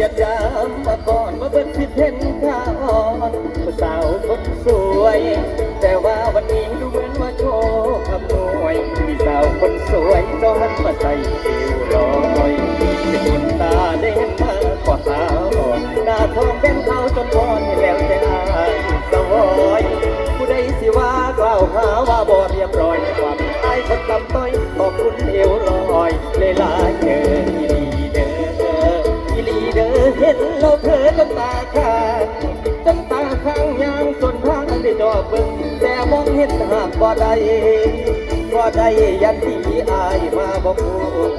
ยดยามมาก่อนมาเบิดสิดเห็นข้าอ่อนผู้สาวคนสวย แต่ว่าวันนี้ดูเหมือนว่าโชคคำนวยมีสาวคนสวยจอหันมาใส่สิวลอยเป็นคนตาได้เห็นมากว่าสาวอ่อนหน้าทองเป็นเขาจนวอนแล้วแต่อายสวอยผู้ใดสิว่ากล่าวหาว่าบ่เรียบ เบิ่งแต่มองเห็นหากบ่ได้บ่ได้ยันตีอายมาบ่ค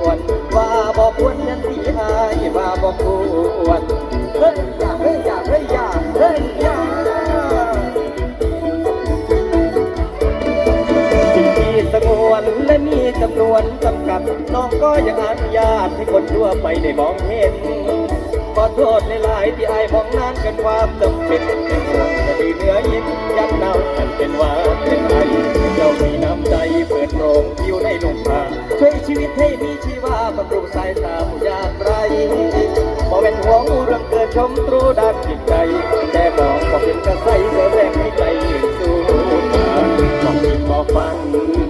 วรว่าบ่ควรยันตีอายมาบ่ควรเฮ้ยอย่าเฮ้ยอย่าเฮ้ยอย่าเฮ้ยอย่าสงวนและมีจำนวนจำกัด น้องก็ยังอนุญาตให้คนทั่วไปได้มองเห็น อโทษในหลายที่ไอ้ายมองนานเกันความจำเป็นเป็นห่วงคดีเหนือยินยังเน่าฉันเป็นว่าเป็นไอเจ้ามีน้ำใจเปิดโรงอยู่ในลมพาช่วยชีวิตให้มีชีวาบำรุงสายตาผู้ยากไรบ่เป็นห่วงเรื่องเกิดชมตรูด้านจิตใจ แต่บอกบ่เป็นกระใสเสือแรงให้ใจยืนสู้ทางบอกคิดบอกฟัง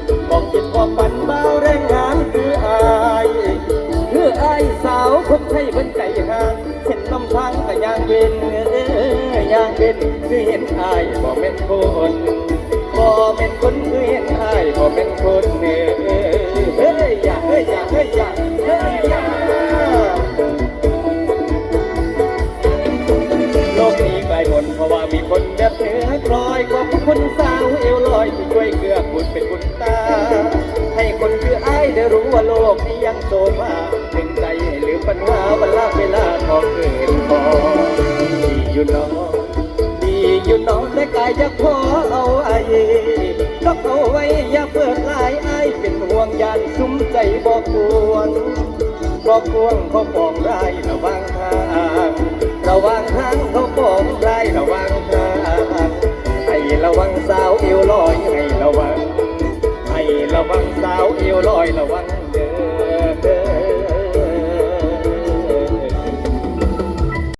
เย็นอย่างเย็นคือเห็นอายบ่แม่นคนบ่แม่นคนคือเห็นอายบ่แม่นคนเอ้ยเฮ้ยอย่าเฮ้ยอย่าเฮ้ยอย่าเฮ้ยอย่าโลกนี้กลายหมนเพราะว่ามีคนแบบเหนือกลอยขอบคุณสาวเอวลอยที่ช่วยเกื้อกูลเป็นคุณตา ให้คนคือไอ้ายได้รู้ว่าโลกนี้ยังโซมาถึงใจให้ลืมปัญหาวันลาเวลาทองเกินพอ อยู่เนอดีอยู่เนอแต่กายจะขอเอาไอ้ล็อกเอาไว้อย่าเปิดลายไอ้เป็นห่วงยานซุ้มใจบอกกวรบอกกวงเขาปองได้ระวังทางระวังทาง